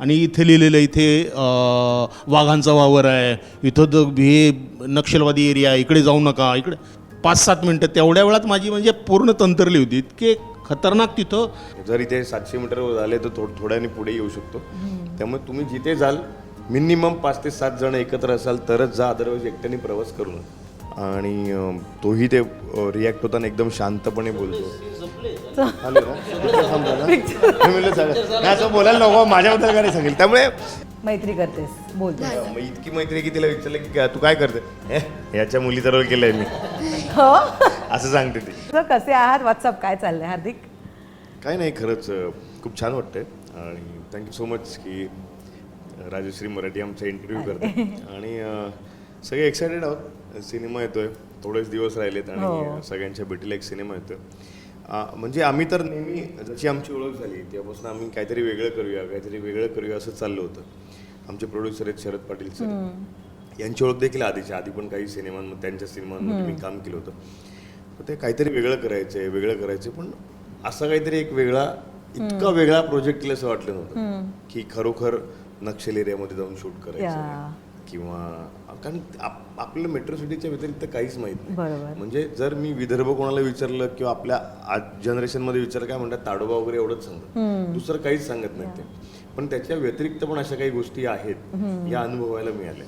आणि इथे लिहिलेलं इथे वाघांचा वावर आहे. इथं द- हे नक्षलवादी एरिया आहे. इकडे जाऊ नका. इकडे पाच सात मिनटं. तेवढ्या वेळात माझी म्हणजे पूर्ण तंत्रली होती. इतके खतरनाक तिथं. जर इथे सातशे मीटर झाले तर थोड थोड्याने पुढे येऊ शकतो. त्यामुळे तुम्ही जिथे जाल मिनिमम पाच ते सात जण एकत्र असाल तरच जा. अदरवाईज एकट्याने प्रवास करू नका. आणि तोही ते रिॲक्ट होताना एकदम शांतपणे बोलतो. असं बोलायला नको माझ्याबद्दल काय नाही सांगेल. त्यामुळे मैत्री करतेस. बोलते इतकी मैत्री की तिला विचारलं की तू काय करते? "ए, याच्या मुलीचा रोल केलाय मी. हो? असं सांगते ती. कसे आहात? व्हॉट्सअप काय चाललंय? हार्दिक? काय नाही खरंच खूप छान वाटतंय. आणि थँक्यू सो मच की राजश्री मराठी आमचा इंटरव्ह्यू करते आणि सगळे एक्सायटेड आहोत. सिनेमा येतोय. थोडेच दिवस राहिलेत आणि हो. सगळ्यांच्या भेटीला एक सिनेमा येतोय. म्हणजे आम्ही तर नेहमी जशी आमची ओळख झाली तेव्हापासून आम्ही काहीतरी वेगळं करूया काहीतरी वेगळं करूया असं चाललं होतं. आमचे प्रोड्युसर आहेत शरद पाटील सर यांची ओळख देखील आधीच्या आधी पण काही सिनेमांमध्ये त्यांच्या सिनेमांमध्ये मी काम केलं होतं. ते काहीतरी वेगळं करायचं आहे वेगळं करायचं पण असा काहीतरी एक वेगळा इतका वेगळा प्रोजेक्ट केला असं वाटलं नव्हतं. की खरोखर नक्षल एरियामध्ये जाऊन शूट करायचं. किंवा कारण आपल्याला मेट्रो सिटीच्या व्यतिरिक्त काहीच माहीत नाही. बरोबर. म्हणजे जर मी विदर्भ कोणाला विचारलं किंवा आपल्या आज जनरेशनमध्ये विचारलं काय म्हणतात ताडोबा वगैरे एवढंच सांगतात. दुसरं काहीच सांगत नाही ते. पण त्याच्या व्यतिरिक्त पण अशा काही गोष्टी आहेत या अनुभवायला मिळाल्या.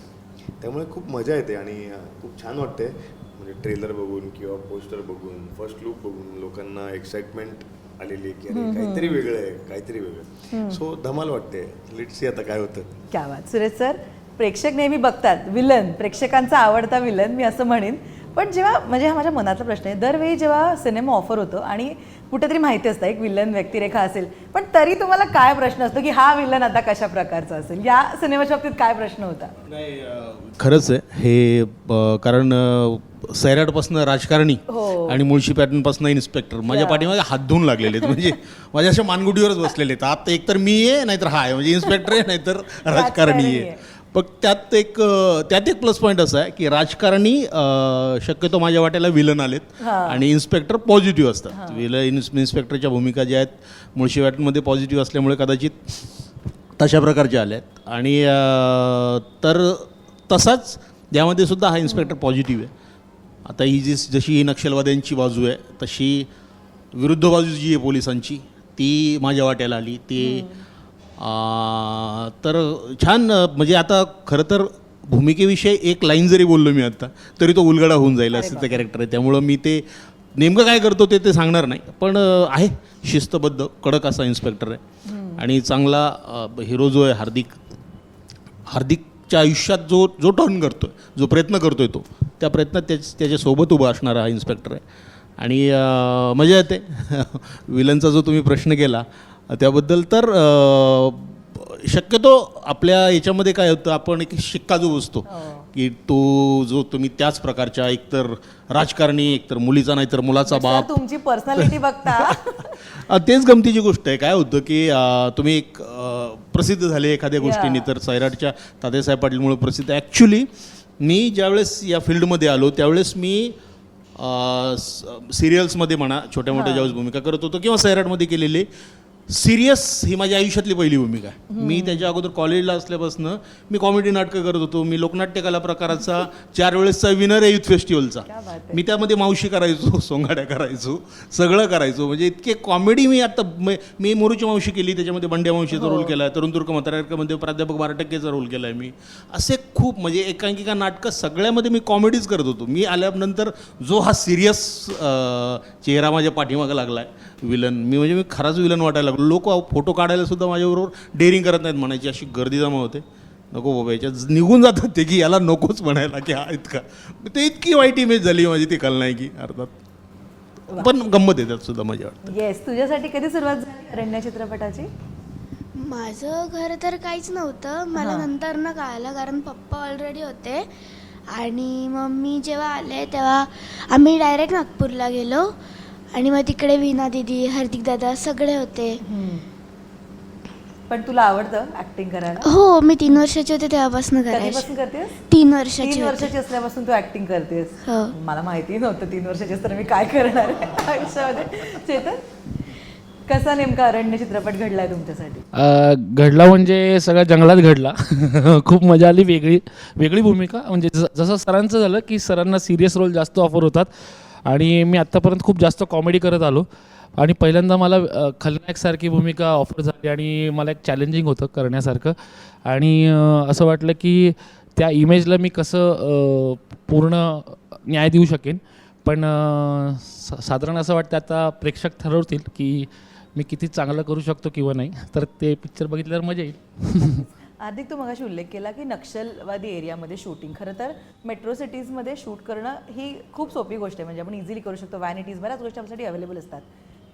त्यामुळे खूप मजा येते आणि खूप छान वाटते म्हणजे ट्रेलर बघून किंवा पोस्टर बघून फर्स्ट लुक बघून लोकांना एक्साइटमेंट आलेली आहे की अरे काहीतरी वेगळं आहे काहीतरी वेगळं. सो धमाल वाटते. लेट्स सी आता काय होतं. क्या बात. सुरेश सर प्रेक्षक नेहमी बघतात विलन प्रेक्षकांचा आवडता विलन मी असं म्हणेन. पण जेव्हा म्हणजे हा माझ्या मनातला प्रश्न आहे. दरवेळी जेव्हा सिनेमा ऑफर होतो आणि कुठेतरी माहिती असतं एक विलन व्यक्तिरेखा असेल पण तरी तुम्हाला काय प्रश्न असतो की हा विलन आता कशा प्रकारचा असेल? या सिनेमाच्या बाबतीत काय प्रश्न होता? खरंच आहे. हे कारण सैराटपासून राजकारणी हो. आणि मुळशी पॅटर्नपासून इन्स्पेक्टर माझ्या पाठीमागे हात धुवून लागलेले आहेत. म्हणजे माझ्या अशा मानगुटीवरच बसलेले आहेत. आता एकतर मी आहे नाहीतर हा आहे. म्हणजे इन्स्पेक्टर आहे नाहीतर राजकारणी आहे. पण त्यात एक त्यात एक प्लस पॉईंट असा आहे की राजकारणी शक्यतो माझ्या वाट्याला विलन आलेत आणि इन्स्पेक्टर पॉझिटिव्ह असतात. विलन इन्स्पेक्टरच्या भूमिका ज्या आहेत मुळशी पॅटर्नमध्ये पॉझिटिव्ह असल्यामुळे कदाचित तशा प्रकारचे आले आहेत आणि तर तसाच यामध्ये सुद्धा हा इन्स्पेक्टर पॉझिटिव्ह आहे. आता ही जी जशी ही नक्षलवाद्यांची बाजू आहे तशी विरुद्ध बाजू जी आहे पोलिसांची ती माझ्या वाट्याला आली. ती तर छान म्हणजे आता खरं तर भूमिकेविषयी एक लाईन जरी बोललो मी आता तरी तो उलगडा होऊन जाईल असं ते कॅरेक्टर आहे. त्यामुळं मी ते नेमकं काय करतो ते ते सांगणार नाही. पण आहे शिस्तबद्ध कडक असा इन्स्पेक्टर आहे. आणि चांगला हिरो जो आहे हार्दिक हार्दिकच्या आयुष्यात जो जो टर्न करतोय जो प्रयत्न करतोय तो त्या प्रयत्नात त्याच त्याच्यासोबत उभा असणारा हा इन्स्पेक्टर आहे. आणि मजा येते. विलनचा जो तुम्ही प्रश्न केला त्याबद्दल तर शक्यतो आपल्या याच्यामध्ये काय होतं आपण एक शिक्का जो बसतो की तो जो तुम्ही त्याच प्रकारच्या एकतर राजकारणी एकतर मुलीचा नाहीतर मुलाचा सर, बाप. तुमची पर्सनॅलिटी बघता. तेच गमतीची गोष्ट आहे. काय होतं की तुम्ही एक प्रसिद्ध झाले एखाद्या गोष्टींनी. तर सैराटच्या तात्यासाहेब पाटीलमुळे प्रसिद्ध. ॲक्च्युली मी ज्यावेळेस या फील्डमध्ये आलो त्यावेळेस मी सिरियल्समध्ये म्हणा छोट्या मोठ्या ज्यावेळेस भूमिका करत होतो किंवा सैराटमध्ये केलेली सिरियस ही माझ्या आयुष्यातली पहिली भूमिका आहे. मी त्याच्या अगोदर कॉलेजला असल्यापासून मी कॉमेडी नाटकं करत होतो. मी लोकनाट्य कला प्रकाराचा चार वेळेसचा विनर आहे युथ फेस्टिवलचा. मी त्यामध्ये मावशी करायचो सोंगाड्या करायचो सगळं करायचो. म्हणजे इतके कॉमेडी मी आता म- मी मोरूची मावशी केली त्याच्यामध्ये बंड्या मावशीचा रोल केला आहे तरुण तुर्क म्हाताऱ्यामध्ये प्राध्यापक बारा टक्केचा रोल केला आहे मी. असे खूप म्हणजे एकांकिका नाटकं सगळ्यामध्ये मी कॉमेडीज करत होतो. मी आल्यानंतर जो हा सिरियस चेहरा माझ्या पाठीमागं लागला आहे विलन. मी म्हणजे मी खराच विलन वाटायला लागलो. लोक फोटो काढायला सुद्धा माझ्याबरोबर डेअरिंग करत नाहीत म्हणायची. अशी गर्दी जमा होते. नको बाबा याच्यात निघून जातात ते की याला नकोच म्हणायला की हा इतका. ते इतकी वाईट इमेज झाली माझी ती खलनायकी अर्थात. पण गंमत येतात सुद्धा मजा वाटतं. येस तुझ्यासाठी कधी सुरुवात झाली अरण्य चित्रपटाची? माझं घर तर काहीच नव्हतं. मला नंतर ना कळालं कारण पप्पा ऑलरेडी होते. आणि मम्मी जेव्हा आले तेव्हा आम्ही डायरेक्ट नागपूरला गेलो. आणि मग तिकडे वीणा दिदी हार्दिक दादा सगळे होते. पण तुला आवडतं ऍक्टिंग करायला? हो मी तीन वर्षाची होते तेव्हापासून करायचे. कधीपासून करतेस? तीन वर्षाची तीन होते. वर्षाची असल्यापासून तू ऍक्टिंग करतेस. हो. मला माहिती नव्हतं तीन वर्षाची असताना मी काय करणार आहे आयुष्यामध्ये. चेतन कसा नेमका अरण्य चित्रपट घडलाय तुमच्यासाठी? अ, घडला म्हणजे सगळ्या जंगलात घडला. खूप मजा आली वेगळी वेगळी भूमिका. म्हणजे ज- जसं सरांचं झालं की सरांना सिरियस रोल जास्त ऑफर होतात. आणि मी आत्तापर्यंत खूप जास्त कॉमेडी करत आलो. आणि पहिल्यांदा मला खलनायकसारखी भूमिका ऑफर झाली आणि मला एक चॅलेंजिंग होतं करण्यासारखं. आणि असं वाटलं की त्या इमेजला मी कसं पूर्ण न्याय देऊ शकेन. पण साधारण असं वाटतं आता प्रेक्षक ठरवतील की मी किती चांगलं करू शकतो किंवा नाही. तर ते पिक्चर बघितल्यावर मजा येईल. हार्दिक तू मगाशी उल्लेख केला की नक्षलवादी एरियामध्ये शूटिंग खरं तर मेट्रो सिटीजमध्ये शूट करणं ही खूप सोपी गोष्ट आहे. म्हणजे आपण इझिली करू शकतो. व्हॅनिटीज बऱ्याच गोष्टी आपल्यासाठी अवेलेबल असतात.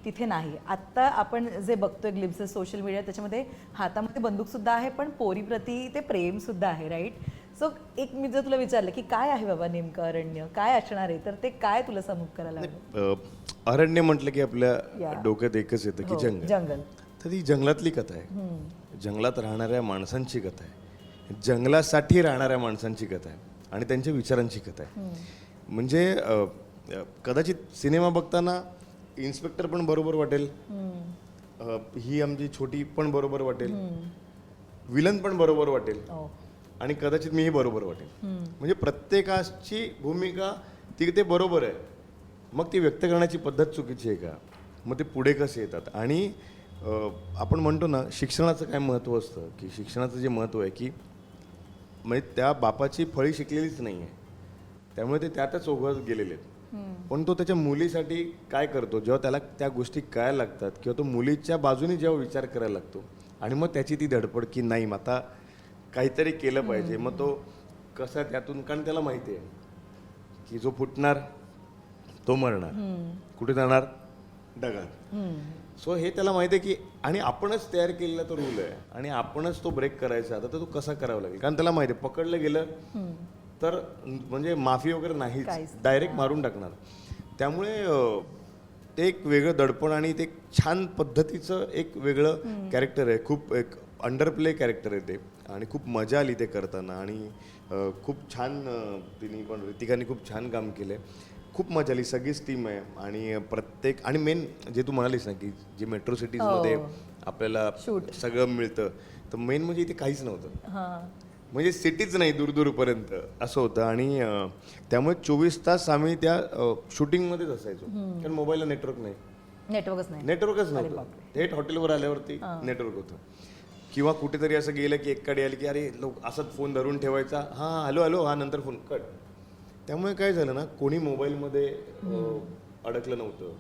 तिथे नाही. आत्ता आपण जे बघतोय ग्लिम्सेस सोशल मीडिया त्याच्यामध्ये हातामध्ये बंदूकसुद्धा आहे पण पोरीप्रती ते प्रेमसुद्धा आहे राईट सो एक मी जर तुला विचारलं की काय आहे बाबा नेमकं अरण्य? काय असणार आहे? तर ते काय तुला समूह करायला अरण्य म्हटलं की आपल्या. डोक्यात एकच येतं की हो, जंगल. जंगल. तर ती जंगलातली कथा आहे. जंगलात राहणाऱ्या माणसांची कथा आहे. जंगलासाठी राहणाऱ्या माणसांची कथा आहे आणि त्यांच्या विचारांची कथा आहे. म्हणजे कदाचित सिनेमा बघताना इन्स्पेक्टर पण बरोबर वाटेल. ही आमची छोटी पण बरोबर वाटेल. विलन पण बरोबर वाटेल. हो. आणि कदाचित मीही बरोबर वाटेल. म्हणजे प्रत्येकाची भूमिका ती ते बरोबर आहे. मग ती व्यक्त करण्याची पद्धत चुकीची आहे का? मग ते पुढे कसे येतात? आणि आपण म्हणतो ना शिक्षणाचं काय महत्त्व असतं? की शिक्षणाचं जे महत्त्व आहे की म्हणजे त्या बापाची फळी शिकलेलीच नाही आहे त्यामुळे ते त्यातच ओघळत गेलेले आहेत. पण तो त्याच्या मुलीसाठी काय करतो? जेव्हा त्याला त्या गोष्टी कळायला लागतात किंवा तो मुलीच्या बाजूने जेव्हा विचार करायला लागतो आणि मग त्याची ती धडपड की नाही मग आता काहीतरी केलं पाहिजे. मग तो कसा त्यातून कारण त्याला माहिती आहे की जो फुटणार तो मरणार. कुठे जाणार? ढगात. सो हे त्याला माहिती आहे की आणि आपणच तयार केलेला तो रूल आहे. आणि आपणच तो ब्रेक करायचा. आता तर तो कसा करावा लागेल? कारण त्याला माहिती आहे पकडलं गेलं तर म्हणजे माफी वगैरे नाहीच. डायरेक्ट मारून टाकणार. त्यामुळे ते एक वेगळं दडपण आणि ते एक छान पद्धतीचं एक वेगळं कॅरेक्टर आहे. खूप एक अंडरप्ले कॅरेक्टर आहे ते. आणि खूप मजा आली ते करताना. आणि खूप छान तिने पण ऋतिकाने खूप छान काम केलं खूप मजा आली. सगळीच टीम आहे. आणि प्रत्येक आणि मेन जे तू म्हणालीस ना की जे मेट्रो सिटीजमध्ये आपल्याला सगळं मिळतं तर मेन म्हणजे इथे काहीच नव्हतं. हां. म्हणजे सिटीच नाही दूर दूरपर्यंत असं होतं. आणि त्यामुळे चोवीस तास आम्ही त्या शूटिंगमध्येच असायचो. कारण मोबाईलला नेटवर्क नाही. नेटवर्कच नाही. नेटवर्कच नव्हतं. थेट हॉटेलवर आल्यावरती नेटवर्क होतं. किंवा कुठेतरी असं गेलं की एक कडे आली की अरे लोक असाच फोन धरून ठेवायचा. हां हॅलो हॅलो हा नंतर फोन कट त्यामुळे काय झालं ना कोणी मोबाईलमध्ये अडकलं नव्हतं.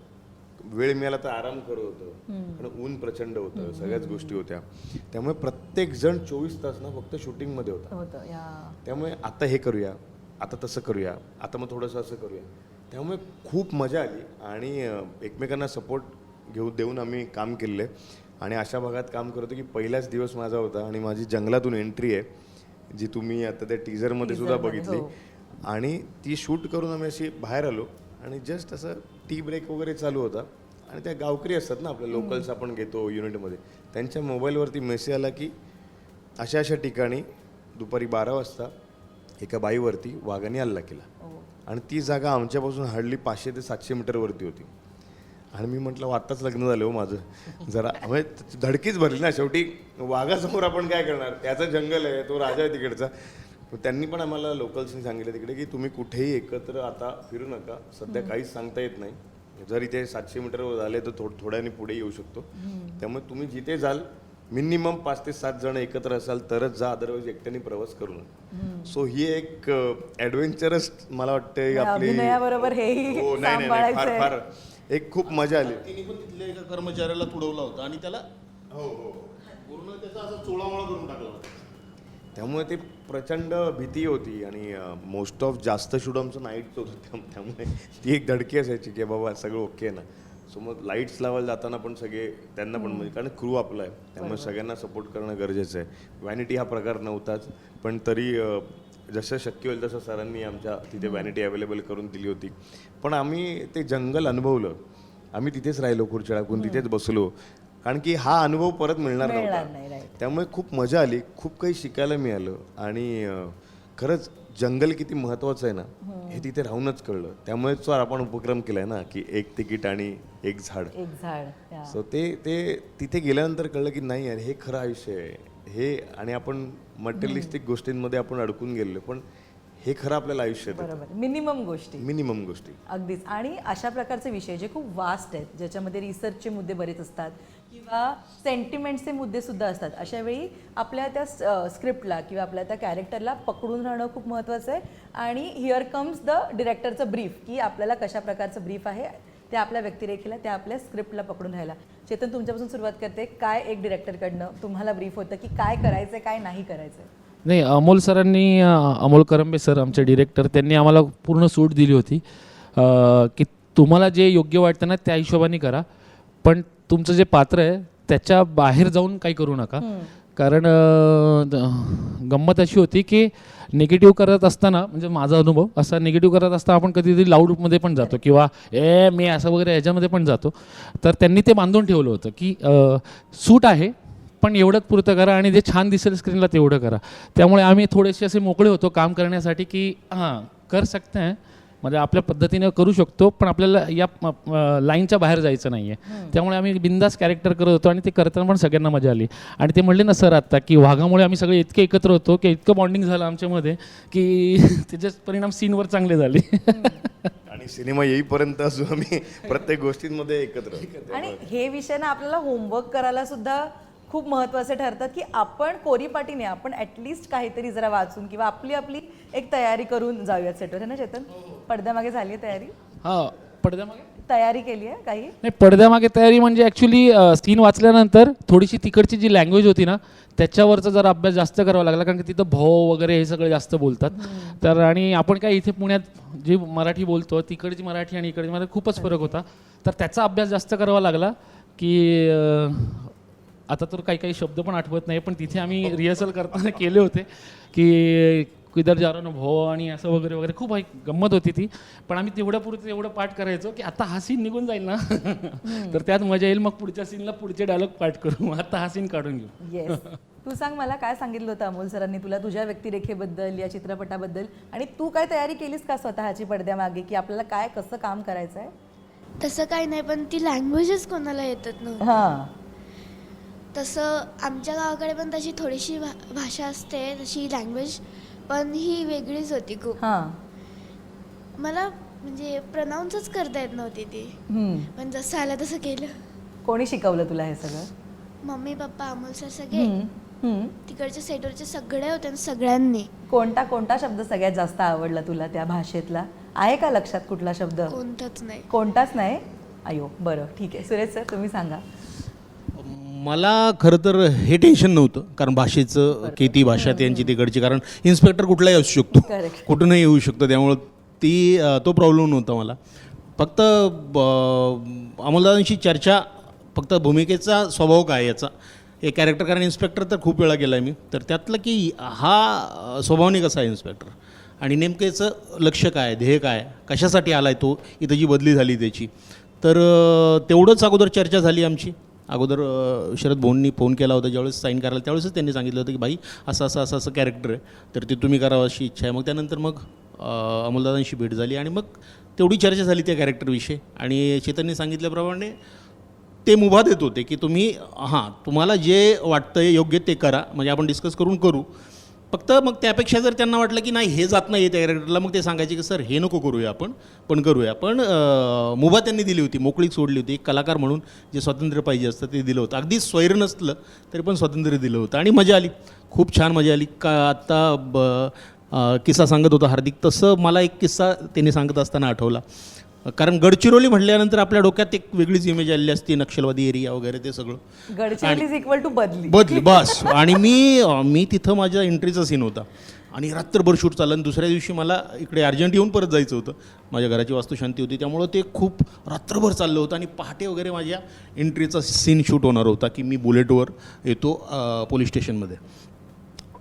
वेळ मिळाला तर आराम करत होतं. आणि ऊन प्रचंड होतं सगळ्याच गोष्टी होत्या. त्यामुळे प्रत्येक जण चोवीस तास ना फक्त शूटिंगमध्ये होता. त्यामुळे आता हे करूया आता तसं करूया आता मग थोडंसं असं करूया. त्यामुळे खूप मजा आली आणि एकमेकांना सपोर्ट घेऊ देऊन आम्ही काम केलेलं आहे. आणि अशा भागात काम करतो की पहिलाच दिवस माझा होता आणि माझी जंगलातून एंट्री आहे जी तुम्ही आता त्या टीझरमध्ये सुद्धा बघितली. हो. आणि ती शूट करून आम्ही अशी बाहेर आलो आणि जस्ट असं टी ब्रेक वगैरे चालू होता. आणि त्या गावकरी असतात ना आपल्या लोकल्स आपण घेतो युनिटमध्ये त्यांच्या मोबाईलवरती मेसेज आला की अशा अशा ठिकाणी दुपारी बारा वाजता एका बाईवरती वाघाने हल्ला केला. आणि ती जागा आमच्यापासून हार्डली पाचशे ते सातशे मीटरवरती होती. आणि मी म्हटलं "वा, आत्ताच लग्न झालं हो माझं. जरा म्हणजे धडकीच भरली ना शेवटी. वाघासमोर आपण काय करणार? त्याचं जंगल आहे तो राजा आहे तिकडचा. त्यांनी पण आम्हाला लोकल्सनी सांगितलं तिकडे की तुम्ही कुठेही एकत्र आता फिरू नका. सध्या काहीच सांगता येत नाही. जर इथे सातशे मीटरवर झाले तर थोड थोड्याने पुढे येऊ शकतो. त्यामुळे तुम्ही जिथे जाल मिनिमम पाच ते सात जण एकत्र असाल तरच जा अदरवाईज एकट्याने प्रवास करू नका. सो ही एक ॲडव्हेंचरस मला वाटतं आपली हेही हो, नाही, नाही, नाही, फार. फार. एक खूप मजा आली. तिने पण तिथल्या एका कर्मचाऱ्याला तुडवला होता आणि त्याला हो हो. पूर्ण त्याचा असा चोळामोळा करून टाकला होता. त्यामुळे ते प्रचंड भीती होती आणि मोस्ट ऑफ जास्त शूट आमचं नाईटचं होतं त्याम- त्यामुळे ती एक धडकी असायची की बाबा सगळं ओके ना. सो मग लाईट्स लावायला जाताना पण सगळे त्यांना पण म्हणजे कारण क्रू आपला आहे. त्यामुळे सगळ्यांना सपोर्ट करणं गरजेचं आहे. व्हॅनिटी हा प्रकार नव्हताच. पण तरी जसं शक्य होईल तसं सरांनी आमच्या तिथे व्हॅनिटी अवेलेबल करून दिली होती. पण आम्ही ते जंगल अनुभवलं. आम्ही तिथेच राहिलो खुर्च्या टाकून तिथेच बसलो. कारण की हा अनुभव परत मिळणार मिळणार नव्हता right. त्यामुळे खूप मजा आली खूप काही शिकायला मिळालं आणि अं, खरंच जंगल किती महत्वाचं आहे ना हे तिथे राहूनच कळलं. त्यामुळेच तर आपण उपक्रम केलाय ना की एक तिकीट आणि एक झाड. एक झाड. सो ते ते तिथे गेल्यानंतर कळलं की नाही यार हे खरं आयुष्य आहे. हे आणि आपण मटेरियलिस्टिक गोष्टींमध्ये आपण अडकून गेलो पण हे खरं आपल्याला आयुष्य देतं. बरोबर. मिनिमम गोष्टी. मिनिमम गोष्टी. अगदीच. आणि अशा प्रकारचे विषय जे खूप वास्ट आहेत ज्याच्यामध्ये रिसर्चचे मुद्दे बरेच असतात किंवा सेंटिमेंट्सचे मुद्दे सुद्धा असतात अशा वेळी आपल्या त्या स्क्रिप्टला किंवा आपल्या त्या कॅरेक्टरला पकडून राहणं खूप महत्त्वाचं आहे. आणि हिअर कम्स द डिरेक्टरचं ब्रीफ की आपल्याला कशा प्रकारचं ब्रीफ आहे त्या आपल्या व्यक्तिरेखेला त्या आपल्या स्क्रिप्टला पकडून राहायला. चेतन तुमच्यापासून सुरुवात करते. काय एक डिरेक्टरकडनं तुम्हाला ब्रीफ होतं की काय करायचं काय नाही करायचं नाही अमोल सरांनी अमोल करंबे सर आमचे डिरेक्टर त्यांनी आम्हाला पूर्ण सूट दिली होती. की तुम्हाला जे योग्य वाटतं ना त्या हिशोबाने करा. पण तुमचं जे पात्र आहे त्याच्या बाहेर जाऊन काही करू नका. कारण गंमत अशी होती की निगेटिव्ह करत असताना म्हणजे माझा अनुभव असा निगेटिव्ह करत असताना आपण कधीतरी लाऊडमध्ये पण जातो किंवा ए मी असं वगैरे ह्याच्यामध्ये पण जातो. तर त्यांनी ते बांधून ठेवलं होतं की सूट आहे पण एवढंच पुरतं करा आणि जे छान दिसेल स्क्रीनला तेवढं करा. त्यामुळे आम्ही थोडेसे असे मोकळे होतो काम करण्यासाठी की हां कर सकते हैं. म्हणजे आपल्या पद्धतीने करू शकतो पण आपल्याला या लाईनच्या बाहेर जायचं नाही आहे त्यामुळे आम्ही बिंदास कॅरेक्टर करत होतो आणि ते करताना पण सगळ्यांना मजा आली. आणि ते म्हणले ना सर आत्ता की वाघामुळे आम्ही सगळे इतके एकत्र होतो की इतकं बॉन्डिंग झालं आमच्यामध्ये की त्याचे परिणाम सीनवर चांगले झाले. आणि सिनेमा येईपर्यंत आम्ही प्रत्येक गोष्टींमध्ये एकत्र. आणि हे विषय ना आपल्याला होमवर्क करायला सुद्धा खूप महत्त्वाचे ठरतात की आपण कोरीपाटीने आपण ॲटलिस्ट काहीतरी जरा वाचून किंवा आपली आपली एक तयारी करून जाऊयात सेटवर है ना चेतन? पडद्यामागे झाली आहे तयारी? हां पडद्यामागे? तयारी केली आहे काही? नाही पडद्यामागे तयारी म्हणजे ॲक्च्युली सीन वाचल्यानंतर थोडीशी तिकडची जी लँग्वेज होती ना त्याच्यावरचा जरा अभ्यास जास्त करावा लागला कारण की तिथं भो वगैरे हे सगळे जास्त बोलतात. तर आणि आपण काय इथे पुण्यात जी मराठी बोलतो तिकडची मराठी आणि इकडची मराठी खूपच फरक होता. तर त्याचा अभ्यास जास्त करावा लागला की आता तर काही काही शब्द पण आठवत नाही पण तिथे आम्ही रिहर्सल करताना केले होते की किधर जा रहा भो आणि असं वगैरे वगैरे. खूप एक गंमत होती ती. पण आम्ही तेवढ्या पुरते एवढं पाठ करायचो की आता हा सीन निघून जाईल ना. तर त्यात मजा येईल मग पुढच्या सीनला पुढचे डायलॉग पाठ करू. आता हा सीन काढून घेऊ. येस तू सांग मला काय सांगितलं होतं अमोल सरांनी तुला तुझ्या व्यक्तिरेखेबद्दल या चित्रपटाबद्दल? आणि तू काय तयारी केलीस का स्वतःची पडद्यामागे की आपल्याला काय कसं काम करायचं आहे तसं काही नाही पण ती लँग्वेजच कोणाला येतच नव्हती. हां. तसं आमच्या गावाकडे पण तशी थोडीशी भा भाषा असते तशी लँग्वेज पण ही वेगळीच होती खूप. हां. मला म्हणजे प्रनाऊन्सच करता येत नव्हती ती. हम्म. पण जसं आलं तसं केलं. कोणी शिकवलं तुला हे सगळं? मम्मी पप्पा अमोल सर सगळे. हम्म. हम्म. तिकडचे सेटवरचे सगळे होते ना सगळ्यांनी. कोणता कोणता शब्द सगळ्यात जास्त आवडला तुला त्या भाषेतला? आहे का लक्षात कुठला शब्द? कोणतंच नाही. कोणताच नाही? अयो बरं ठीक आहे. सुरेश सर तुम्ही सांगा. मला खरं तर हे टेन्शन नव्हतं कारण भाषेचं किती भाषा त्यांची तिकडची कारण इन्स्पेक्टर कुठलाही असू शकतो. कुठूनही येऊ शकतो त्यामुळं ती तो प्रॉब्लेम नव्हता मला. फक्त ब- अमोलदादांशी चर्चा फक्त भूमिकेचा स्वभाव काय याचा? हे कॅरेक्टर कारण इन्स्पेक्टर तर खूप वेळा केला आहे मी. तर त्यातलं की हा स्वभावाने कसा आहे इन्स्पेक्टर आणि नेमकं याचं लक्ष काय ध्येय काय कशासाठी आला आहे तो? इथं जी बदली झाली त्याची. तर तेवढंच अगोदर चर्चा झाली आमची. अगोदर शरद भाऊंनी फोन केला होता ज्यावेळेस साईन करायला त्यावेळेसच त्यांनी सांगितलं होतं की भाई असं असं असं असं कॅरेक्टर आहे. तर ते तुम्ही करावं अशी इच्छा आहे. मग त्यानंतर मग अमोलदादांशी भेट झाली आणि मग तेवढी चर्चा झाली त्या कॅरेक्टरविषयी आणि चेतनने सांगितल्याप्रमाणे ते मुभा देत होते की तुम्ही हां तुम्हाला जे वाटतं आहे योग्य ते करा. म्हणजे आपण डिस्कस करून करू. फक्त मग त्यापेक्षा जर त्यांना वाटलं की नाही हे जात नाही त्या कॅरेक्टरला मग ते सांगायचे की सर हे नको करूया आपण पण करूया. पण मुभा त्यांनी दिली होती मोकळीक सोडली होती. एक कलाकार म्हणून जे स्वातंत्र्य पाहिजे असतं ते दिलं होतं. अगदी स्वैर नसलं तरी पण स्वातंत्र्य दिलं होतं. आणि मजा आली. खूप छान मजा आली. का आत्ता ब किस्सा सांगत होता हार्दिक. तसं मला एक किस्सा त्यांनी सांगत असताना आठवला. कारण गडचिरोली म्हटल्यानंतर आपल्या डोक्यात एक वेगळीच इमेज आलेली असते नक्षलवादी एरिया वगैरे ते सगळं. गडचिरोली इज इक्वल टू बदली. बदली बस. आणि मी मी तिथं माझ्या एंट्रीचा सीन होता. आणि रात्रभर शूट चाललं आणि दुसऱ्या दिवशी मला इकडे अर्जंट येऊन परत जायचं होतं. माझ्या घराची वास्तुशांती होती. त्यामुळं ते खूप रात्रभर चाललं होतं आणि पहाटे वगैरे माझ्या एंट्रीचा सीन शूट होणार होता की मी बुलेटवर येतो पोलीस स्टेशनमध्ये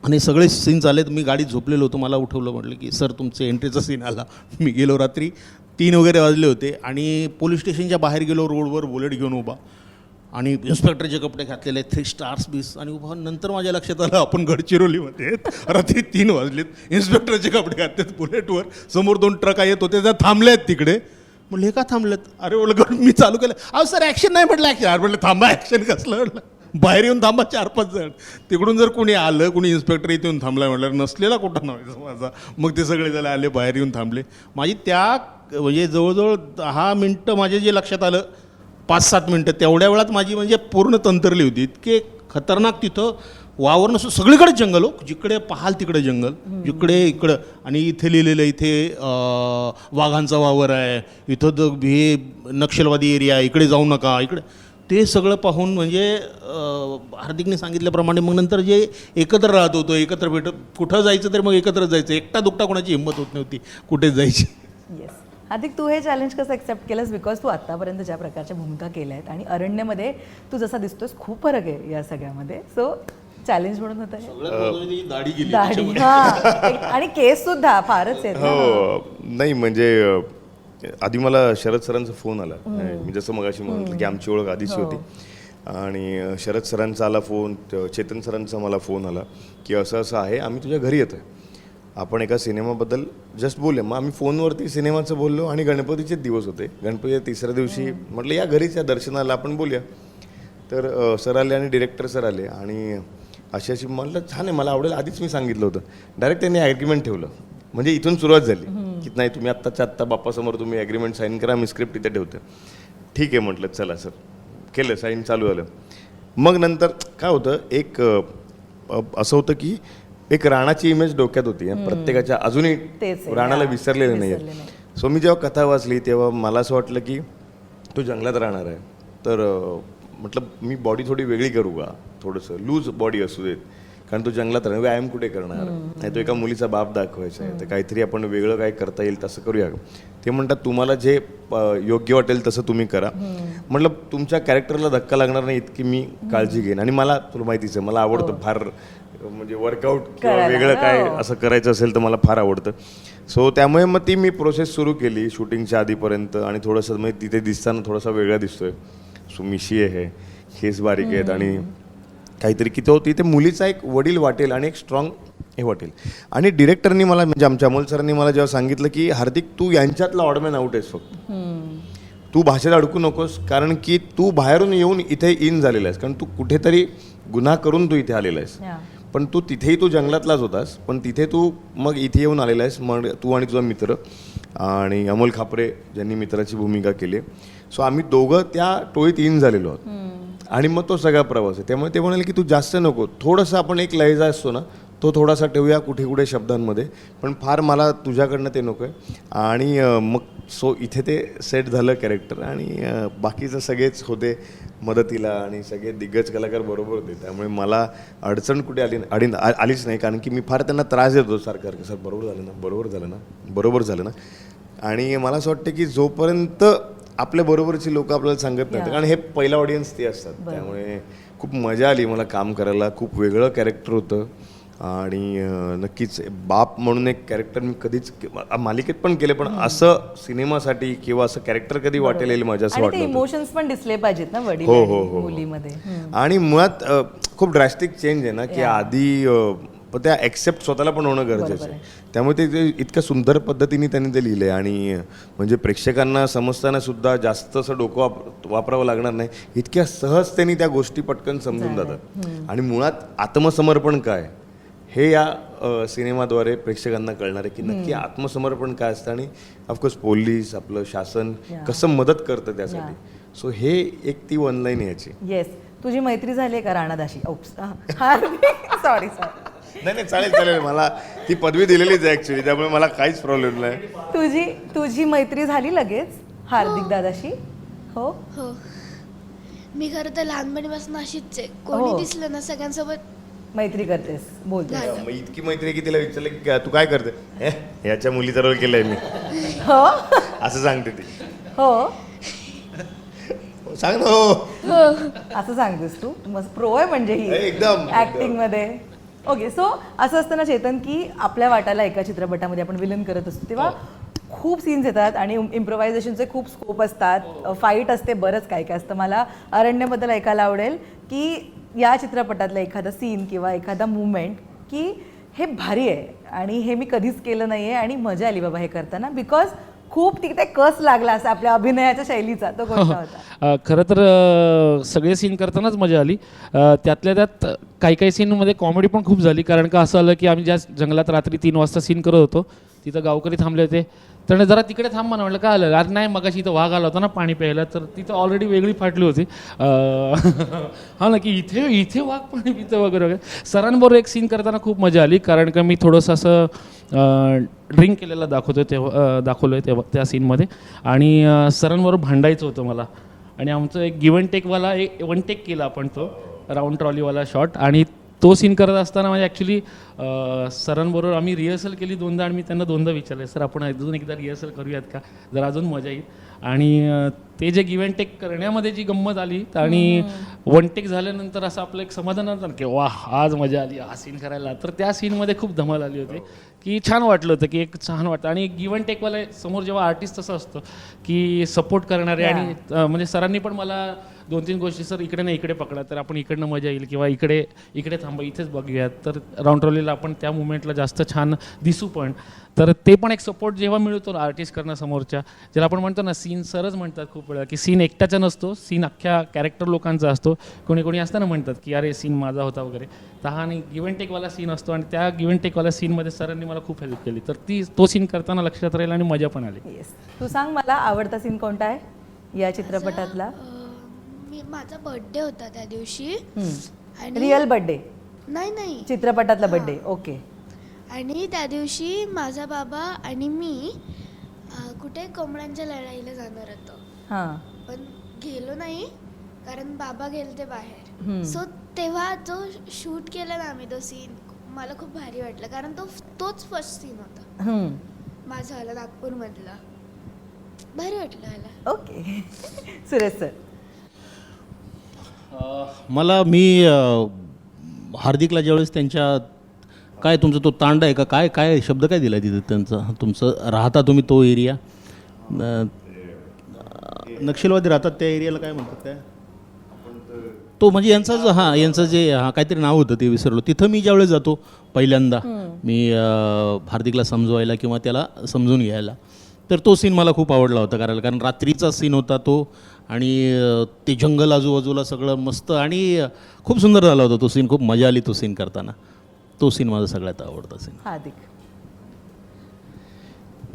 आणि सगळे सीन झाले तर मी गाडीत झोपलेलो होतो. मला उठवलं म्हटलं की सर तुमचं एंट्रीचा सीन आला. मी गेलो रात्री. तीन वगैरे वाजले होते. आणि पोलीस स्टेशनच्या बाहेर गेलो रोडवर बुलेट घेऊन उभा. आणि इन्स्पेक्टरचे कपडे घातलेले थ्री स्टार्स बीस आणि उभा नंतर माझ्या लक्षात आलं आपण गडचिरोलीमध्ये रात्री तीन वाजलेत. इन्स्पेक्टरचे कपडे घातलेत बुलेटवर समोर दोन ट्रक येत होते. त्या थांबले आहेत तिकडे. म्हणलं हे का थांबलेत? अरे बोललं मी चालू केलं. अहो सर ॲक्शन नाही म्हटलं ॲक्शन अरे म्हटलं थांबा ॲक्शन कसलं? म्हटलं बाहेर येऊन थांबा चार पाच जण. तिकडून जर कोणी आलं कोणी इन्स्पेक्टर इथे येऊन थांबला म्हटलं नसलेला कुठं नव्हायचा माझा? मग ते सगळे जण आले बाहेर येऊन थांबले. माझी त्या म्हणजे जवळजवळ दहा मिनटं माझे जे लक्षात आलं पाच सात मिनटं तेवढ्या वेळात माझी म्हणजे पूर्ण तंत्रली होती. इतके खतरनाक तिथं वावर नसून सगळीकडे जंगल हो. जिकडे पाहाल तिकडे जंगल जिकडे इकडं. आणि इथे लिहिलेलं इथे वाघांचा वावर आहे. इथं हे नक्षलवादी एरिया आहे. इकडे जाऊ नका इकडे. ते सगळं पाहून म्हणजे हार्दिकने सांगितल्याप्रमाणे मग नंतर जे एकत्र राहत होतो एकत्र भेट कुठं जायचं तर मग एकत्र जायचं. एकटा दुकटा कोणाची हिंमत होत नव्हती कुठेच जायची. येस हार्दिक तू हे चॅलेंज कसं एक्सेप्ट केलंस? बिकॉज तू आत्तापर्यंत ज्या प्रकारच्या भूमिका केल्या आहेत आणि अरण्यमध्ये तू जसा दिसतोस खूप फरक आहे या सगळ्यामध्ये. सो चॅलेंज म्हणून होतं हे. दाढी गेली हा. आणि केस सुद्धा फारच आहेत. हो. नाही म्हणजे आधी मला शरद सरांचा फोन आला. मी जसं मगाशी म्हटलं की आमची ओळख आधीची होती. आणि शरद सरांचा आला फोन चेतन सरांचा मला फोन आला की असं असं आहे आम्ही तुझ्या घरी येतोय. आपण एका सिनेमाबद्दल जस्ट बोलले मग आम्ही फोनवरती सिनेमाचं बोललो आणि गणपतीचे दिवस होते. गणपतीच्या तिसऱ्या दिवशी म्हटलं या घरीच या दर्शनाला आपण बोलूया. तर सर आले आणि डिरेक्टर सर आले आणि अशी अशी म्हणलं छान आहे मला आवडेल. आधीच मी सांगितलं होतं. डायरेक्ट त्यांनी ॲग्रीमेंट ठेवलं. म्हणजे इथून सुरुवात झाली. की नाही तुम्ही आत्ताच्या आत्ता बाप्पासमोर तुम्ही ॲग्रीमेंट साईन करा मी स्क्रिप्ट इथे ठेवतो. ठीक आहे म्हटलं चला सर केलं साईन चालू झालं. मग नंतर काय होतं एक असं होतं की एक राणाची इमेज डोक्यात होती प्रत्येकाच्या अजूनही आहे, राणाला. विसरलेलं नाही नाही. सो मी जेव्हा कथा वाचली तेव्हा मला असं वाटलं की तो जंगलात राहणार आहे. तर म्हटलं मी बॉडी थोडी वेगळी करू का? थोडंसं लूज बॉडी असू देत. कारण तो जंगलात राहणार व्यायाम कुठे करणार? नाही तो एका मुलीचा बाप दाखवायचा आहे. तर काहीतरी आपण वेगळं काय करता येईल तसं करूया. ते म्हणतात तुम्हाला जे योग्य वाटेल तसं तुम्ही करा. म्हटलं तुमच्या कॅरेक्टरला धक्का लागणार नाही इतकी मी काळजी घेईन. आणि मला तुला माहितीच आहे मला आवडतं फार म्हणजे वर्कआउट किंवा. वेगळं काय हो. असं करायचं असेल तर मला फार आवडतं. सो त्यामुळे मग ती मी प्रोसेस सुरू केली शूटिंगच्या आधीपर्यंत आणि थोडंसं म्हणजे तिथे दिसताना थोडासा वेगळा दिसतोय. सो मिशी आहे केस बारीक आहेत आणि काहीतरी की तो तिथे मुलीचा एक वडील वाटेल आणि एक स्ट्रॉंग हे वाटेल. आणि डिरेक्टरनी मला म्हणजे आमच्या अमोल सरांनी मला जेव्हा सांगितलं की हार्दिक तू यांच्यातला ऑडमॅन आउट आहेस फक्त. तू भाषेत अडकू नकोस कारण की तू बाहेरून येऊन इथे इन झालेला आहेस. कारण तू कुठेतरी गुन्हा करून तू इथे आलेला आहेस. पण तू तिथेही तू जंगलातलाच होतास पण तिथे तू मग इथे येऊन आलेला आहेस मग तू आणि तुझा मित्र आणि अमोल खापरे ज्यांनी मित्राची भूमिका केली सो आम्ही दोघं त्या टोळीत इन झालेलो आहोत. आणि मग तो सगळा प्रवास आहे. त्यामुळे ते म्हणाले की तू जास्त नको. थोडंसं आपण एक लयजा असतो ना तो थोडासा ठेवूया कुठे कुठे शब्दांमध्ये. पण फार मला तुझ्याकडनं ते नको आहे. आणि मग सो इथे ते सेट झालं कॅरेक्टर आणि बाकीचं सगळेच होते मदतीला आणि सगळे दिग्गज कलाकार बरोबर होते. त्यामुळे मला अडचण कुठे आली अडीन आ- आलीच नाही. कारण की मी फार त्यांना त्रास देतो सारखं सारखं सर बरोबर झालं ना बरोबर झालं ना बरोबर झालं ना. आणि मला असं वाटतं की जोपर्यंत आपल्या बरोबरची लोक आपल्याला सांगत नाहीत. कारण हे पहिला ऑडियन्स ते असतात. त्यामुळे खूप मजा आली मला काम करायला. खूप वेगळं कॅरेक्टर होतं. आणि नक्कीच बाप म्हणून एक कॅरेक्टर मी कधीच मालिकेत पण केले पण असं सिनेमासाठी किंवा असं कॅरेक्टर कधी वाटेल माझ्या असं वाटलं. इमोशन्स पण दिसले पाहिजेत ना वडील हो, आणि हो, हो, हो. मुलीमध्ये. आणि मुळात खूप ड्रॅस्टिक चेंज आहे ना की आधी पण त्या एक्सेप्ट स्वतःला पण होणं गरजेचं आहे. त्यामुळे ते ते इतक्या सुंदर पद्धतीने त्यांनी ते लिहिलंय आणि अ, म्हणजे प्रेक्षकांना समजताना सुद्धा जास्त असं डोकं वाप वापरावं लागणार नाही. इतक्या सहज त्यांनी त्या गोष्टी पटकन समजून जातात. आणि मुळात आत्मसमर्पण काय? हे या सिनेमाद्वारे प्रेक्षकांना कळणार आहे की नक्की आत्मसमर्पण काय असतं आणि ऑफकोर्स पोलीस आपलं शासन कसं मदत करतं त्यासाठी. सो हे एक ती वन लाईन आहे याची. येस तुझी मैत्री झाली आहे का राणादाशी सॉरी सॉरी नाही नाही चालेल चालेल. मला ती पदवी दिलेलीच आहे ऍक्च्युली त्यामुळे मला काहीच प्रॉब्लेम नाही. तुझी तुझी मैत्री झाली लगेच हार्दिक दादाशी? हो? हो. मी खरं तर लहानपणीपासून अशीच आहे. हो. कोणी दिसलं ना सगळ्यांसोबत मैत्री करतेस बोलतेस मग इतकी मैत्री आहे की तिला विचारलं की तू काय करते? हे याच्या मुलीचा रोल केलाय मी. हो? असं सांगते ती. हो? सांग ना हो. असं सांगतेस तू? मस्त प्रो आहे म्हणजे ही. एकदम, एकदम. ऍक्टिंगमध्ये. ओके सो असं असतं ना चेतन की आपल्या वाटाला एका चित्रपटामध्ये आपण विलन करत असतो. तेव्हा खूप सीन्स येतात आणि इम्प्रोव्हायझेशनचे खूप स्कोप असतात. फाईट असते बरंच काय काय असतं. मला अरण्यबद्दल ऐकायला आवडेल की या चित्रपटातलं एखादा सीन किंवा एखादा मुवमेंट की हे भारी आहे आणि हे मी कधीच केलं नाही आहे आणि मजा आली बाबा हे करताना. बिकॉज खूप तिथे कस लागला असं आपल्या अभिनयाच्या शैलीचा तो कोणता होता. खरं तर सगळे सीन करतानाच मजा आली. अ, त्यातल्या त्यात काही काही सीनमध्ये कॉमेडी पण खूप झाली. कारण का असं आलं की आम्ही ज्या जंगलात रात्री तीन वाजता सीन करत होतो तिथं गावकरी थांबले होते. तर जरा तिकडे थांब म्हणा म्हटलं काय आलं? अरे नाही मगाशी इथं वाघ आला होता ना पाणी प्यायला तर तिथं ऑलरेडी वेगळी फाटली होती. हा ना की इथे इथे वाघ पाणी पितं वगैरे वगैरे. सरांबरोबर एक सीन करताना खूप मजा आली कारण का मी थोडंसं असं ड्रिंक केलेलं दाखवतो तेव्हा दाखवलं आहे तेव्हा त्या सीनमध्ये आणि सरांबरोबर भांडायचं होतं मला. आणि आमचं एक गिवन टेकवाला एक वन टेक केला आपण तो राऊंड ट्रॉलीवाला शॉट आणि तो सीन करत असताना म्हणजे ॲक्च्युली सरांबरोबर आम्ही रिहर्सल केली दोनदा आणि मी त्यांना दोनदा विचारले सर आपण अजून एकदा रिहर्सल करूयात का? जर अजून मजा येईल. आणि ते जे गिवन टेक करण्यामध्ये जी गंमत आली आणि वन टेक झाल्यानंतर असं आपलं एक समाधान होतं की वा आज मजा आली हा सीन करायला. तर त्या सीनमध्ये खूप धमाल आली होती की छान वाटलं होतं की एक छान वाटतं आणि गिवन टेकवाला समोर जेव्हा आर्टिस्ट तसं असतं की सपोर्ट करणारे आणि म्हणजे सरांनी पण मला दोन तीन गोष्टी सर इकडे नाही इकडे पकडा तर आपण इकडनं मजा येईल किंवा इकडे इकडे थांबा इथेच बघूयात. तर राऊंड ट्रॉलीला आपण त्या मुवमेंटला जास्त छान दिसू पण तर ते पण एक सपोर्ट जेव्हा मिळतो आर्टिस्ट करणं समोरच्या ज्याला आपण म्हणतो ना सीन सरच म्हणतात खूप वेळा की सीन एकट्याचा नसतो सीन अख्ख्या कॅरेक्टर लोकांचा असतो. कोणी कोणी असताना म्हणतात की अरे सीन माझा होता वगैरे. तर हा आणि गिव्हन टेकवाला सीन असतो आणि त्या गिव्हन टेकवाल्या सीनमध्ये सरांनी मला खूप हेल्प केली. तर ती तो सीन करताना लक्षात राहील आणि मजा पण आली. येस तू सांग मला आवडता सीन कोणता आहे या चित्रपटातला? मी माझा बर्थडे होता त्या दिवशी. आणि रिअल बर्थडे नाही नाही. चित्रपटातला बर्थडे ओके आणि त्या दिवशी माझा बाबा आणि मी अं, कुठे कोंबड्यांच्या लढाईला जाणार होतो. हां. पण गेलो नाही कारण बाबा गेलते बाहेर. हम्म. सो तेव्हा जो शूट केला ना आम्ही तो सीन मला खूप भारी वाटलं कारण तो तोच फर्स्ट सीन होता. हम्म. माझा आला नागपूरमधला. भारी वाटलं मला ओके सुरेश सर मला मी हार्दिकला ज्यावेळेस त्यांच्या काय तुमचं तो तांडा आहे का काय काय शब्द काय दिला तिथे त्यांचा? तुमचं राहता तुम्ही तो एरिया? नक्षलवादी राहतात त्या एरियाला काय म्हणतात काय तो म्हणजे यांचा जो हां यांचं जे हा काहीतरी नाव होतं ते विसरलो. तिथं मी ज्यावेळेस जातो पहिल्यांदा मी हार्दिकला समजवायला किंवा त्याला समजून घ्यायला तर तो सीन मला खूप आवडला होता कारण कारण रात्रीचा सीन होता तो आणि ते जंगल आजूबाजूला सगळं मस्त आणि खूप सुंदर झाला होता तो सीन खूप मजा आली तो सीन करताना. तो सीन माझा सगळ्यात आवडता सीन हार्दिक.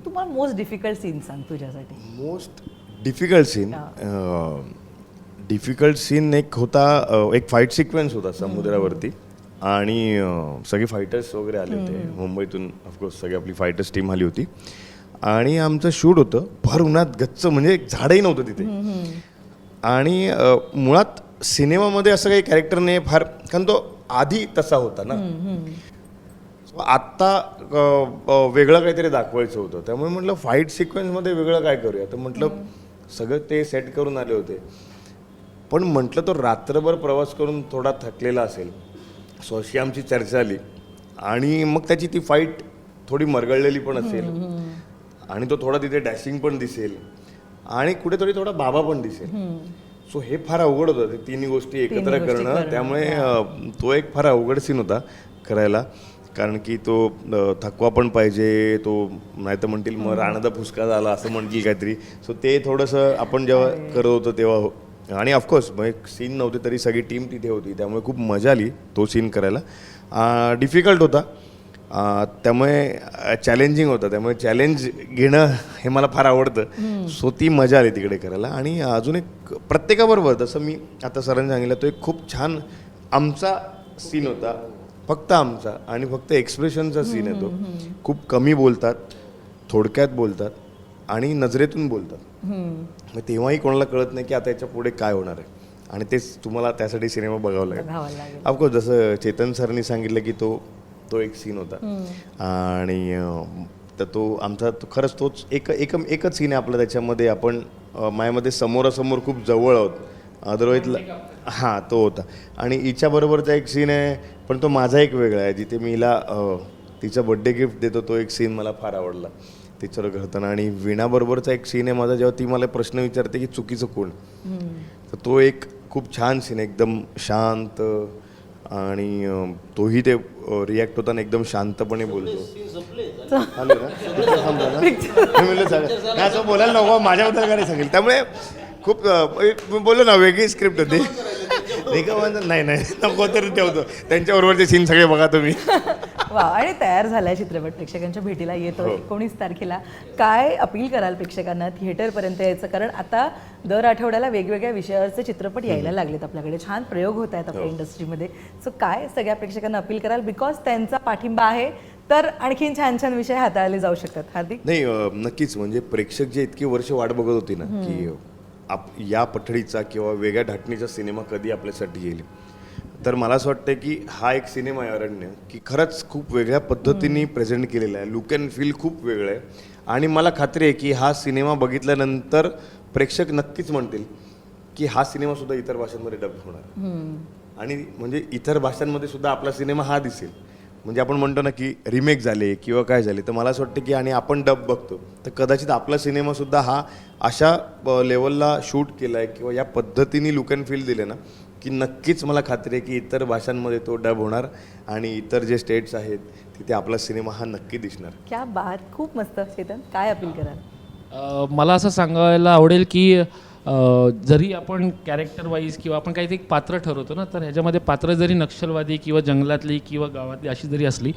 तुम्हाला मोस्ट डिफिकल्ट सीन सांग तुझ्यासाठी. Most difficult scene difficult scene एक होता अ, एक फाईट सिक्वेन्स होता समुद्रावरती. आणि अ, सगळे फायटर्स वगैरे आले होते. मुंबईतून ऑफकोर्स सगळी आपली फायटर्स टीम आली होती. आणि आमचं शूट होतं. भर उन्हात गच्च म्हणजे एक झाडही नव्हतं तिथे. आणि मुळात सिनेमामध्ये असं काही कॅरेक्टर नाही फार कारण तो आधी तसा होता ना. आत्ता वेगळं काहीतरी दाखवायचं होतं. त्यामुळे म्हटलं फाईट सिक्वेन्समध्ये वेगळं काय करूया? तर म्हटलं सगळं ते सेट करून आले होते. पण म्हटलं तो रात्रभर प्रवास करून थोडा थकलेला असेल. सो अशी आमची चर्चा आली. आणि मग त्याची ती फाईट थोडी मरगळलेली पण असेल. आणि तो थोडा तिथे डॅशिंग पण दिसेल. आणि कुठेतरी थोडा बाबा पण दिसेल. सो हे फार अवघड होतं. ते तिन्ही गोष्टी एकत्र करणं. त्यामुळे तो एक फार अवघड सीन होता करायला. कारण की तो थकवा पण पाहिजे. तो नाही तर म्हणतील मग राणादा फुसका झाला असं म्हणतील काहीतरी. सो ते थोडंसं आपण जेव्हा करत होतो तेव्हा हो- आणि ऑफकोर्स मग एक सीन नव्हते तरी सगळी टीम तिथे होती. त्यामुळे खूप मजा आली तो सीन करायला. डिफिकल्ट होता. त्यामुळे चॅलेंजिंग होतं. त्यामुळे चॅलेंज घेणं हे मला फार आवडतं. सो ती मजा आली तिकडे करायला. आणि अजून एक प्रत्येकाबरोबर जसं मी आता सरांनी सांगितलं तो एक खूप छान आमचा सीन होता. फक्त आमचा आणि फक्त एक्सप्रेशनचा सीन आहे तो. खूप कमी बोलतात थोडक्यात बोलतात आणि नजरेतून बोलतात. मग तेव्हाही कोणाला कळत नाही की आता याच्यापुढे काय होणार आहे. आणि तेच तुम्हाला त्यासाठी सिनेमा बघावं लागेल. ऑफकोर्स जसं चेतन सरनी सांगितलं की तो तो एक सीन होता. आणि तर तो आमचा तो खरंच तोच एक एक एकच सीन आहे आपला त्याच्यामध्ये. आपण अं, माझ्यामध्ये समोरासमोर खूप जवळ आहोत. अदरवाईज हां तो होता. आणि हिच्याबरोबरचा एक सीन आहे पण तो माझा एक वेगळा आहे जिथे मी हिला तिचं बड्डे गिफ्ट देतो तो एक सीन मला फार आवडला. तिच्यावर घडताना आणि वीणाबरोबरचा एक सीन आहे माझा जेव्हा ती मला प्रश्न विचारते की चुकीचं कोण? तर तो एक खूप छान सीन आहे. एकदम शांत आणि तोही ते रिॲक्ट होताना एकदम शांतपणे बोलतो. असं बोलायला नको माझ्याबद्दल काय सांगेल. त्यामुळे खूप बोललो ना वेगळी स्क्रिप्ट होती. नाही नाही नको तरी ठेवतो. त्यांच्याबरोबरचे सीन सगळे बघा तुम्ही. वा आणि तयार झालाय चित्रपट प्रेक्षकांच्या भेटीला. येतो हो. एकोणीस तारखेला काय अपील कराल प्रेक्षकांना थिएटरपर्यंत यायचं? कारण आता दर आठवड्याला वेगवेगळ्या विषयावरचे चित्रपट यायला लागलेत आपल्याकडे. छान प्रयोग होत आहेत हो. आपल्या इंडस्ट्रीमध्ये. सो काय सगळ्या प्रेक्षकांना अपील कराल? बिकॉज त्यांचा पाठिंबा आहे तर आणखीन छान छान विषय हाताळले जाऊ शकतात. हार्दिक? नाही नक्कीच. म्हणजे प्रेक्षक जे इतकी वर्ष वाट बघत होती ना की आप या पठडीचा किंवा वेगळ्या ढाटणीचा सिनेमा कधी आपल्यासाठी येईल? तर मला असं वाटतं की हा एक सिनेमा आहे अरण्य की खरंच खूप वेगळ्या पद्धतीने प्रेझेंट केलेला आहे. लुक अँड फील खूप वेगळं आहे. आणि मला खात्री आहे की हा सिनेमा बघितल्यानंतर प्रेक्षक नक्कीच म्हणतील की हा सिनेमा सुद्धा इतर भाषांमध्ये डब होणार आणि म्हणजे इतर भाषांमध्ये सुद्धा आपला सिनेमा हा दिसेल. म्हणजे आपण म्हणतो ना की रिमेक झाले किंवा काय झाले तर मला असं वाटतं की आणि आपण डब बघतो तर कदाचित आपला सिनेमासुद्धा हा अशा लेवलला शूट केला आहे किंवा या पद्धतीने लुक अँड फील दिले ना की नक्कीच मला खात्री आहे की इतर भाषांमध्ये तो डब होणार आणि इतर जे स्टेट्स आहेत तिथे आपला सिनेमा हा नक्की दिसणार. क्या बात खूप मस्त. चेतन काय अपील कराल? मला असं सांगायला आवडेल की अ, जरी आपण कॅरेक्टर वाईज किंवा आपण काहीतरी एक पात्र ठरवतो ना तर ह्याच्यामध्ये पात्र जरी नक्षलवादी किंवा जंगलातली किंवा गावातली अशी जरी असली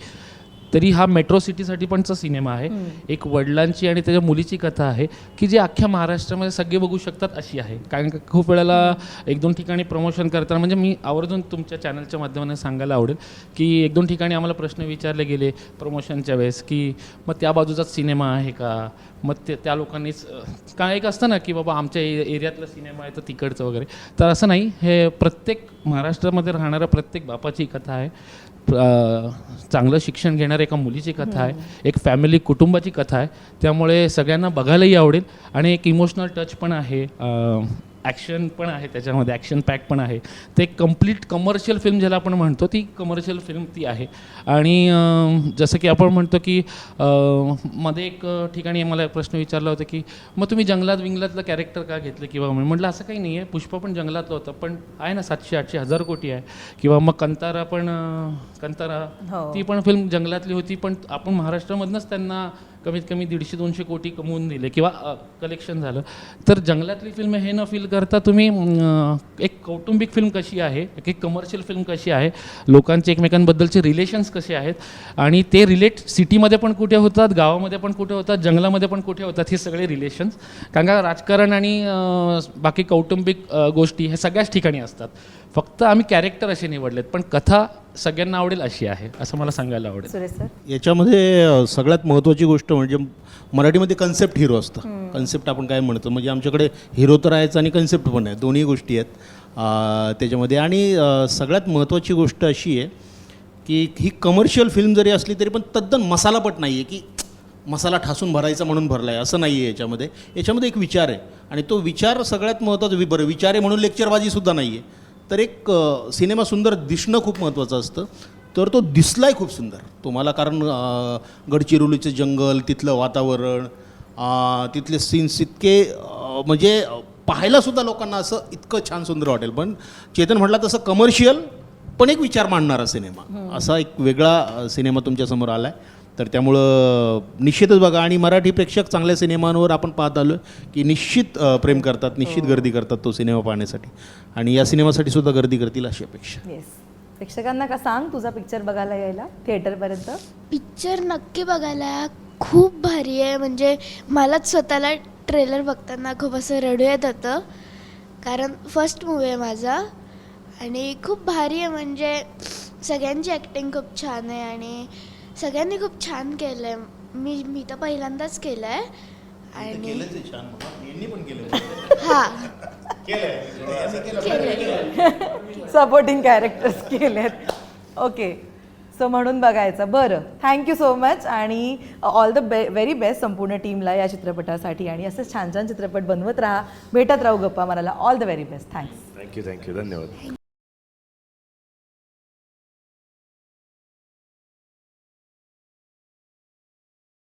तरी हा मेट्रो सिटीसाठी पणचा सिनेमा आहे. एक वडिलांची आणि त्याच्या मुलीची कथा आहे की जी अख्ख्या महाराष्ट्रामध्ये सगळे बघू शकतात अशी आहे. कारण का खूप वेळेला एक दोन ठिकाणी प्रमोशन करताना म्हणजे मी आवर्जून तुमच्या चॅनलच्या माध्यमाने सांगायला आवडेल की एक दोन ठिकाणी आम्हाला प्रश्न विचारले गेले प्रमोशनच्या वेळेस की मग त्या बाजूचाच सिनेमा आहे का? मग ते त्या लोकांनीच काय एक असतं ना की बाबा आमच्या ए- एरियातला सिनेमा आहे तर तिकडचं वगैरे. तर असं नाही हे प्रत्येक महाराष्ट्रामध्ये राहणाऱ्या प्रत्येक बापाची कथा आहे. चांगलं शिक्षण घेणाऱ्या एका मुलीची कथा आहे एक फॅमिली कुटुंबाची कथा आहे त्यामुळे सगळ्यांना बघायलाही आवडेल. आणि एक इमोशनल टच पण आहे ॲक्शन पण आहे त्याच्यामध्ये ॲक्शन पॅक पण आहे. ते एक कंप्लीट कमर्शियल फिल्म ज्याला आपण म्हणतो ती कमर्शियल फिल्म ती आहे. आणि जसं की आपण म्हणतो की मध्ये एक ठिकाणी मला एक प्रश्न विचारला होता की मग तुम्ही जंगलात विंगलातलं कॅरेक्टर का घेतलं किंवा मी म्हटलं असं काही नाही आहे पुष्पा पण जंगलातलं होतं पण आहे ना सातशे आठशे हजार कोटी आहे. किंवा मग कंतारा पण कंतारा हो. ती पण फिल्म जंगलातली होती पण आपण महाराष्ट्रामधनंच त्यांना कमीत कमी दीडशे दोनशे कोटी कमवून दिले किंवा कलेक्शन झालं. तर जंगलातली फिल्म हे न फील करता तुम्ही एक कौटुंबिक फिल्म कशी आहे एक एक कमर्शियल फिल्म कशी आहे लोकांचे एकमेकांबद्दलचे रिलेशन्स कसे आहेत आणि ते रिलेट सिटीमध्ये पण कुठे होतात गावामध्ये पण कुठे होतात जंगलामध्ये पण कुठे होतात हे सगळे रिलेशन्स कारण का राजकारण आणि बाकी कौटुंबिक गोष्टी हे सगळ्याच ठिकाणी असतात. फक्त आम्ही कॅरेक्टर असे निवडलेत पण कथा सगळ्यांना आवडेल अशी आहे असं मला सांगायला आवडेल. सुरेश सर? याच्यामध्ये अ, सगळ्यात महत्त्वाची गोष्ट म्हणजे मराठीमध्ये कन्सेप्ट हिरो असतं. कन्सेप्ट आपण काय म्हणतो? म्हणजे आमच्याकडे हिरो तर आहेच आणि कन्सेप्ट पण आहे. दोन्ही गोष्टी आहेत अ, त्याच्यामध्ये. आणि अ, सगळ्यात महत्त्वाची गोष्ट अशी आहे की ही कमर्शियल फिल्म जरी असली तरी पण तद्दन मसालापट नाही आहे की मसाला ठासून भरायचा म्हणून भरला आहे असं नाही आहे याच्यामध्ये. याच्यामध्ये एक विचार आहे आणि तो विचार सगळ्यात महत्त्वाचा वि- बरं विचार आहे म्हणून लेक्चरबाजीसुद्धा नाही आहे तर एक सिनेमा सुंदर दिसणं खूप महत्त्वाचं असतं. तर तो दिसलाय खूप सुंदर. तुम्हाला कारण गडचिरोलीचं जंगल तिथलं वातावरण तिथले सीन्स इतके म्हणजे पाहायला सुद्धा लोकांना असं इतकं छान सुंदर वाटेल. पण चेतन म्हटला तसं कमर्शियल पण एक विचार मांडणारा सिनेमा. असा एक वेगळा सिनेमा तुमच्यासमोर आला आहे तर त्यामुळं निश्चितच बघा. आणि मराठी प्रेक्षक चांगल्या सिनेमांवर आपण पाहत आलो की निश्चित प्रेम करतात निश्चित गर्दी करतात तो सिनेमा पाहण्यासाठी. आणि या सिनेमासाठी सुद्धा गर्दी करतील अशी अपेक्षा. येस प्रेक्षकांना का सांग तुझा पिक्चर बघायला यायला थिएटरपर्यंत पिक्चर नक्की बघायला खूप भारी आहे. म्हणजे मलाच स्वतःला ट्रेलर बघताना खूप असं रडू येत होतं. कारण फर्स्ट मूवी आहे माझा. आणि खूप भारी आहे. म्हणजे सगळ्यांची ॲक्टिंग खूप छान आहे. आणि सगळ्यांनी खूप छान केलं आहे मी मी तर पहिल्यांदाच केलं आहे आणि हां. सपोर्टिंग कॅरेक्टर्स केलेत. ओके सो म्हणून बघायचं. बरं. थँक्यू सो मच आणि all the be very best संपूर्ण टीमला या चित्रपटासाठी. आणि असंच छान छान चित्रपट बनवत राहा. भेटत राहू गप्पा मारायला. All the very best thanks thank you thank you धन्यवाद.